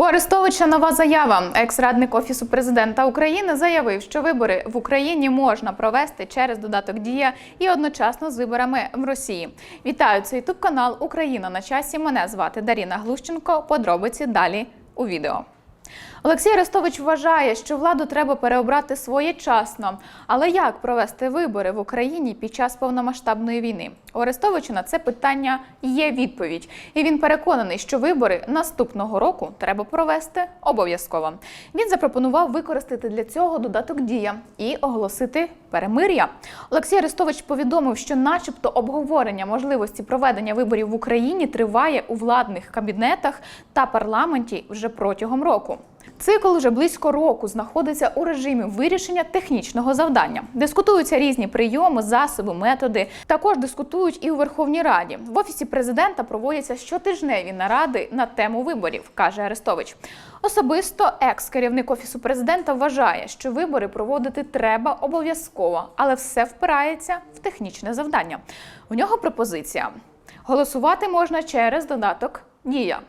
У Арестовича нова заява. Екс-радник офісу президента України заявив, що вибори в Україні можна провести через додаток Дія і одночасно з виборами в Росії. Вітаю це ютуб канал Україна на часі. Мене звати Даріна Глущенко. Подробиці далі у відео. Олексій Арестович вважає, що владу треба переобрати своєчасно. Але як провести вибори в Україні під час повномасштабної війни? У Арестовича на це питання є відповідь, і він переконаний, що вибори наступного року треба провести обов'язково. Він запропонував використати для цього додаток Дія і оголосити перемир'я. Олексій Арестович повідомив, що, начебто, обговорення можливості проведення виборів в Україні триває у владних кабінетах та парламенті вже протягом року. Цикл вже близько року знаходиться у режимі вирішення технічного завдання. Дискутуються різні прийоми, засоби, методи. Також дискутують і у Верховній Раді. В офісі президента проводяться щотижневі наради на тему виборів, каже Арестович. Особисто екс-керівник офісу президента вважає, що вибори проводити треба обов'язково, але все впирається в технічне завдання. У нього пропозиція: голосувати можна через додаток Дія.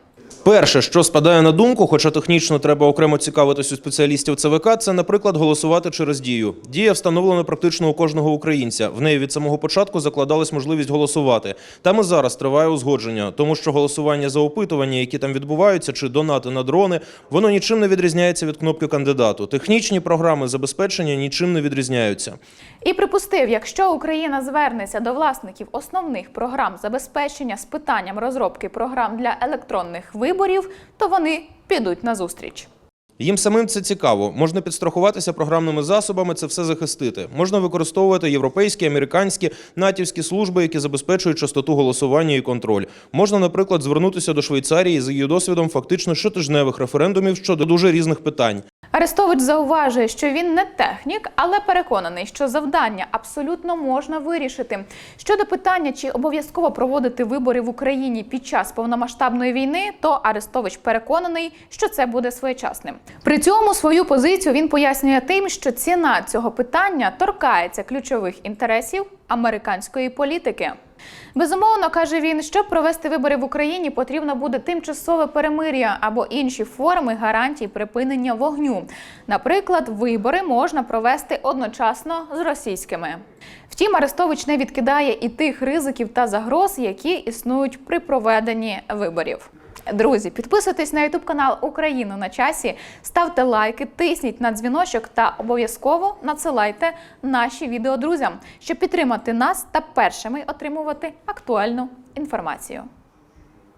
Перше, що спадає на думку, хоча технічно треба окремо цікавитись у спеціалістів ЦВК, це, наприклад, голосувати через дію. Дія встановлена практично у кожного українця. В неї від самого початку закладалась можливість голосувати. Там і зараз триває узгодження, тому що голосування за опитування, які там відбуваються, чи донати на дрони, воно нічим не відрізняється від кнопки кандидату. Технічні програми забезпечення нічим не відрізняються. І припустив, якщо Україна звернеться до власників основних програм забезпечення з питанням розробки програм для електронних виборів, то вони підуть на зустріч. Їм самим це цікаво. Можна підстрахуватися програмними засобами, це все захистити. Можна використовувати європейські, американські, натівські служби, які забезпечують частоту голосування і контроль. Можна, наприклад, звернутися до Швейцарії за її досвідом фактично щотижневих референдумів щодо дуже різних питань. Арестович зауважує, що він не технік, але переконаний, що завдання абсолютно можна вирішити. Щодо питання, чи обов'язково проводити вибори в Україні під час повномасштабної війни, то Арестович переконаний, що це буде своєчасним. При цьому свою позицію він пояснює тим, що ціна цього питання торкається ключових інтересів американської політики. Безумовно, каже він, щоб провести вибори в Україні, потрібно буде тимчасове перемир'я або інші форми гарантій припинення вогню. Наприклад, вибори можна провести одночасно з російськими. Втім, Арестович не відкидає і тих ризиків та загроз, які існують при проведенні виборів. Друзі, підписуйтесь на ютуб канал Україну на часі, ставте лайки, тисніть на дзвіночок та обов'язково надсилайте наші відео друзям, щоб підтримати нас та першими отримувати актуальну інформацію.